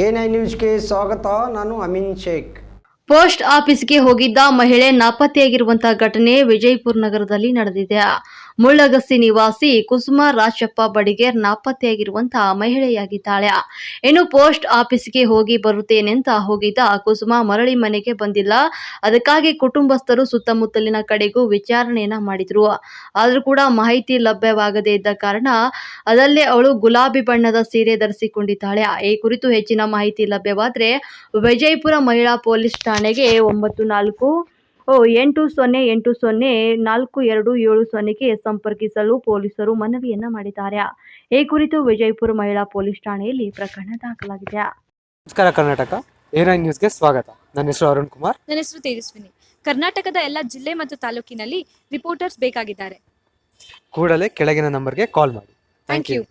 I ನ್ಯೂಸ್ಗೆ ಸ್ವಾಗತ, ನಾನು ಅಮಿನ್ ಶೇಖ್. ಪೋಸ್ಟ್ ಆಫೀಸ್ಗೆ ಹೋಗಿದ್ದ ಮಹಿಳೆ ನಾಪತ್ತೆಯಾಗಿರುವಂತಹ ಘಟನೆ ವಿಜಯಪುರ ನಗರದಲ್ಲಿ ನಡೆದಿದೆ. ಮುಳ್ಳಗಸ್ತಿ ನಿವಾಸಿ ಕುಸುಮ ರಾಜಪ್ಪ ಬಡಿಗೇರ್ ನಾಪತ್ತೆಯಾಗಿರುವಂತಹ ಮಹಿಳೆಯಾಗಿದ್ದಾಳೆ. ಇನ್ನು ಪೋಸ್ಟ್ ಆಫೀಸ್ಗೆ ಹೋಗಿ ಬರುತ್ತೇನೆಂತ ಹೋಗಿದ್ದ ಕುಸುಮ ಮರಳಿ ಮನೆಗೆ ಬಂದಿಲ್ಲ. ಅದಕ್ಕಾಗಿ ಕುಟುಂಬಸ್ಥರು ಸುತ್ತಮುತ್ತಲಿನ ಕಡೆಗೂ ವಿಚಾರಣೆಯನ್ನ ಮಾಡಿದ್ರು. ಆದ್ರೂ ಕೂಡ ಮಾಹಿತಿ ಲಭ್ಯವಾಗದೇ ಇದ್ದ ಕಾರಣ ಅದಲ್ಲೇ ಅವಳು ಗುಲಾಬಿ ಬಣ್ಣದ ಸೀರೆ ಧರಿಸಿಕೊಂಡಿದ್ದಾಳೆ. ಈ ಕುರಿತು ಹೆಚ್ಚಿನ ಮಾಹಿತಿ ಲಭ್ಯವಾದರೆ ವಿಜಯಪುರ ಮಹಿಳಾ ಪೊಲೀಸ್ ಠಾಣೆಗೆ ಒಂಬತ್ತು ನಾಲ್ಕು ಎಂಟು ಸೊನ್ನೆ ಎಂಟು ಸೊನ್ನೆ ನಾಲ್ಕು ಎರಡು ಏಳು ಸೊನ್ನೆಗೆ ಸಂಪರ್ಕಿಸಲು ಪೊಲೀಸರು ಮನವಿಯನ್ನ ಮಾಡಿದ್ದಾರೆ. ಈ ಕುರಿತು ವಿಜಯಪುರ ಮಹಿಳಾ ಪೊಲೀಸ್ ಠಾಣೆಯಲ್ಲಿ ಪ್ರಕರಣ ದಾಖಲಾಗಿದೆ. ನಮಸ್ಕಾರ ಕರ್ನಾಟಕ. ಏರ್ ಐ ನ್ಯೂಸ್ಗೆ ಸ್ವಾಗತ. ನನ್ನ ಹೆಸರು ಅರುಣ್ ಕುಮಾರ್. ನನ್ನ ಹೆಸರು ತೇಜಸ್ವಿನಿ. ಕರ್ನಾಟಕದ ಎಲ್ಲ ಜಿಲ್ಲೆ ಮತ್ತು ತಾಲೂಕಿನಲ್ಲಿ ರಿಪೋರ್ಟರ್ಸ್ ಬೇಕಾಗಿದ್ದಾರೆ. ಕೂಡಲೇ ಕೆಳಗಿನ ನಂಬರ್ಗೆ ಕಾಲ್ ಮಾಡಿ. Thank you